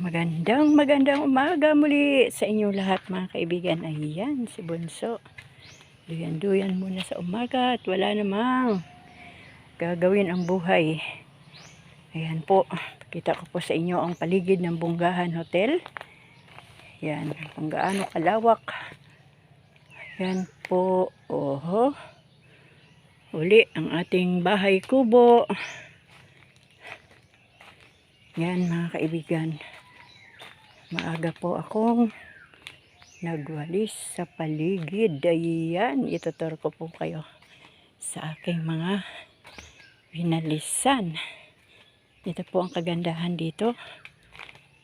Magandang magandang umaga muli sa inyong lahat mga kaibigan. Ayan, si Bunso. Duyan-duyan muna sa umaga at wala namang gagawin ang buhay. Ayan po, pakita ko po sa inyo ang paligid ng Bunggahan Hotel. Yan, kung gaano kalawak. Yan po, oho. Uli ang ating bahay kubo. Yan mga kaibigan. Maaga po akong nagwalis sa paligid. Ayan, itutur ko po kayo sa aking mga winalisan. Ito po ang kagandahan dito.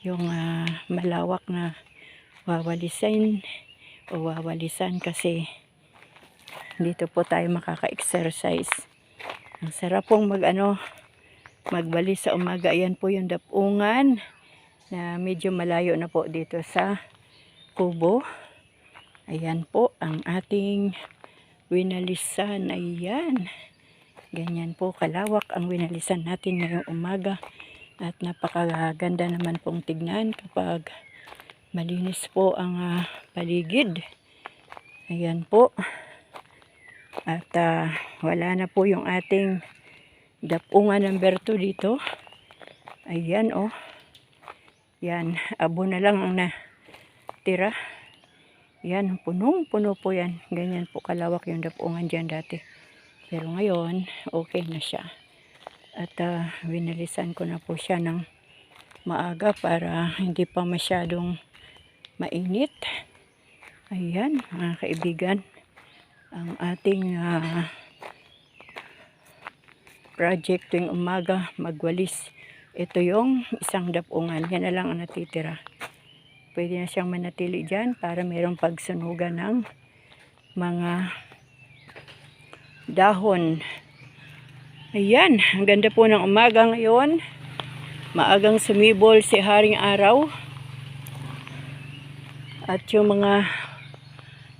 Yung ah, malawak na wawalisan o wawalisan kasi dito po tayo makaka-exercise. Ang sarap pong mag ano, magbalis sa umaga. Ayan po yung dapungan na medyo malayo na po dito sa kubo. Ayan po ang ating winalisan. Ayan. Ganyan po kalawak ang winalisan natin ngayong umaga. At napakaganda naman pong tignan kapag malinis po ang ah, paligid. Ayan po. At ah, wala na po yung ating dapungan number 2 dito. Ayan oh. Yan, abo na lang ang natira. Yan, punong-puno po yan. Ganyan po kalawak yung dapungan dyan dati. Pero ngayon, okay na siya. At ah, winalisan ko na po siya ng maaga para hindi pa masyadong mainit. Ayan, mga kaibigan. Ang ating ah, project tuwing umaga, magwalis. Ito yung isang dapungan. Yan na lang ang natitira. Pwede na siyang manatili dyan para mayroong pagsunugan ng mga dahon. Ayan, ang ganda po ng umaga ngayon. Maagang sumibol si Haring Araw. At yung mga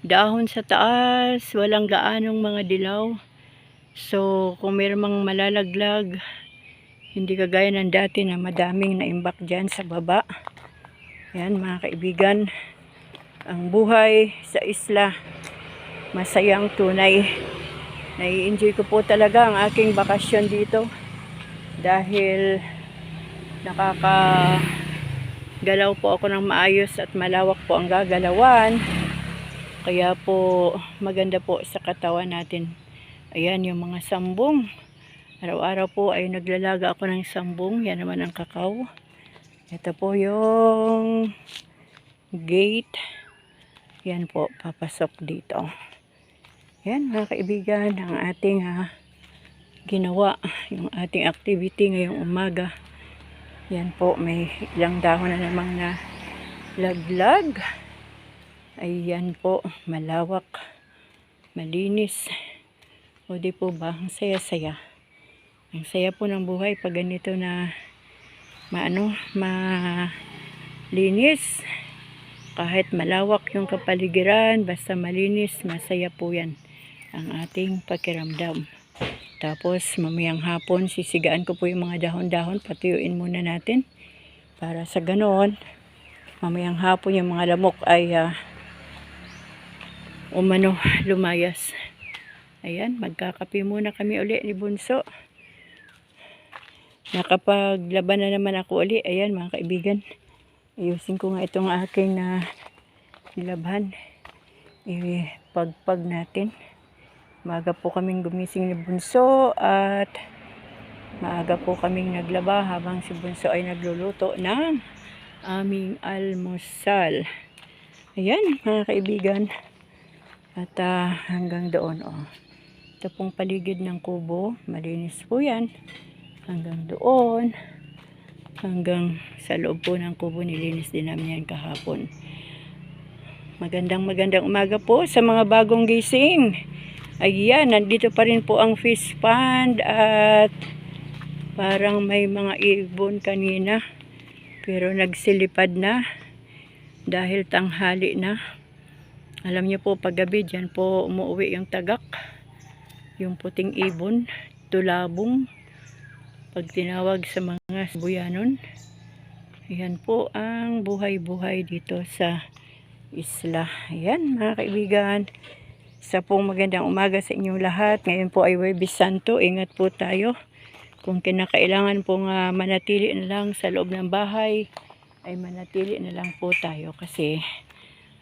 dahon sa taas, walang gaanong mga dilaw. So, kung mayroong malalaglag, hindi kagaya ng dati na madaming naimbak dyan sa baba. Yan mga kaibigan, ang buhay sa isla, masayang tunay. Nai-enjoy ko po talaga ang aking bakasyon dito dahil nakaka galaw po ako ng maayos at malawak po ang gagalawan. Kaya po maganda po sa katawan natin. Ayan yung mga sambong. Araw-araw po ay naglalaga ako ng sambong. Yan naman ang kakao. Ito po yung gate. Yan po, papasok dito. Yan mga kaibigan, ang ating ah, ginawa. Yung ating activity ngayong umaga. Yan po, may ilang dahon na namang na laglag. Ayan po, malawak, malinis. O di po ba, ang saya-saya. Ang saya po ng buhay pag ganito na maano, malinis. Kahit malawak yung kapaligiran, basta malinis, masaya po yan ang ating pakiramdam. Tapos mamayang hapon, sisigaan ko po yung mga dahon-dahon, patuyuin muna natin. Para sa ganoon, mamayang hapon yung mga lamok ay ah, umano, lumayas. Ayan, magkakape muna kami uli ni Bunso. Nakapaglaban na naman ako uli. Ayan mga kaibigan. Ayusin ko nga itong aking na nilabhan. Ipagpag natin. Maaga po kaming gumising ni Bunso at maaga po kaming naglaba habang si Bunso ay nagluluto ng aming almusal. Ayan mga kaibigan. At ah, hanggang doon oh. Ito pong paligid ng kubo. Malinis po yan. Hanggang doon. Hanggang sa loob po ng kubo. Nilinis din namin yan kahapon. Magandang magandang umaga po sa mga bagong gising. Ayan, nandito pa rin po ang fish pond at parang may mga ibon kanina. Pero nagsilipad na dahil tanghali na. Alam niyo po, paggabi dyan po umuwi yung tagak. Yung puting ibon, tulabong. Pag tinawag sa mga buyanon. Ayan po ang buhay-buhay dito sa isla. Ayan mga kaibigan. Sa pong magandang umaga sa inyong lahat. Ngayon po ay Webis Santo. Ingat po tayo. Kung kinakailangan pong ah, manatili na lang sa loob ng bahay, ay manatili na lang po tayo. Kasi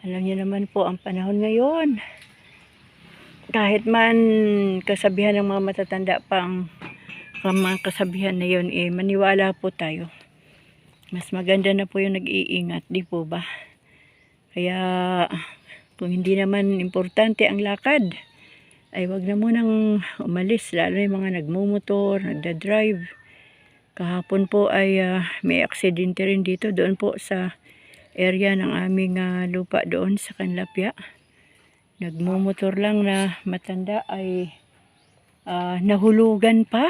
alam niyo naman po ang panahon ngayon. Kahit man kasabihan ng mga matatanda pang ang mga kasabihan na yun, eh, maniwala po tayo. Mas maganda na po yung nag-iingat, di po ba? Kaya kung hindi naman importante ang lakad, ay wag na munang umalis, lalo yung mga nagmumotor, nagda-drive. Kahapon po ay ah, may aksidente rin dito, doon po sa area ng aming ah, lupa doon sa Kanlapya. Nagmumotor lang na matanda ay ah, nahulugan pa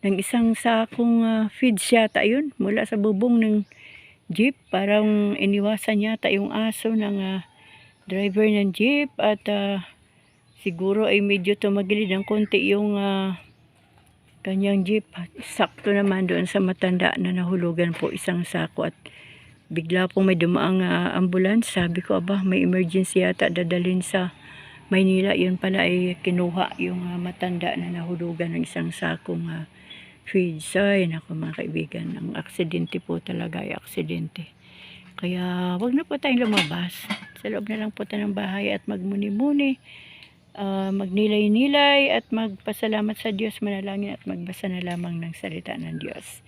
ng isang sakong ah, feeds yata yun mula sa bubong ng jeep. Parang iniwasan yata yung aso ng ah, driver ng jeep at ah, siguro ay medyo tumagilid ng konti yung ah, kanyang jeep. Sakto naman doon sa matanda na nahulugan po isang sako at bigla pong may dumaang ah, ambulance. Sabi ko, aba, may emergency yata dadalhin sa Maynila. Yun pala ay kinuha yung ah, matanda na nahulugan ng isang sakong uh, feeds. Ay, naku mga kaibigan, ang aksidente po talaga ay aksidente. Kaya wag na po tayong lumabas. Sa loob na lang po tayo ng bahay at magmuni-muni. ah, magnilay-nilay at magpasalamat sa Diyos, manalangin at magbasa na lamang ng salita ng Diyos.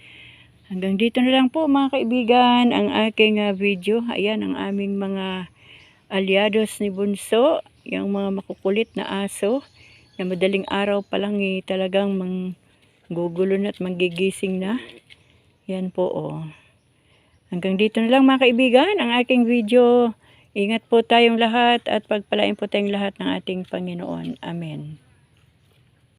Hanggang dito na lang po mga kaibigan ang aking ah, video. Ayan ang aming mga aliados ni Bunso, yung mga makukulit na aso na madaling araw pa lang eh, talagang manggugulo na at manggigising na. Yan po oh. Hanggang dito na lang mga kaibigan ang aking video. Ingat po tayong lahat at pagpalain po tayong lahat ng ating Panginoon. Amen.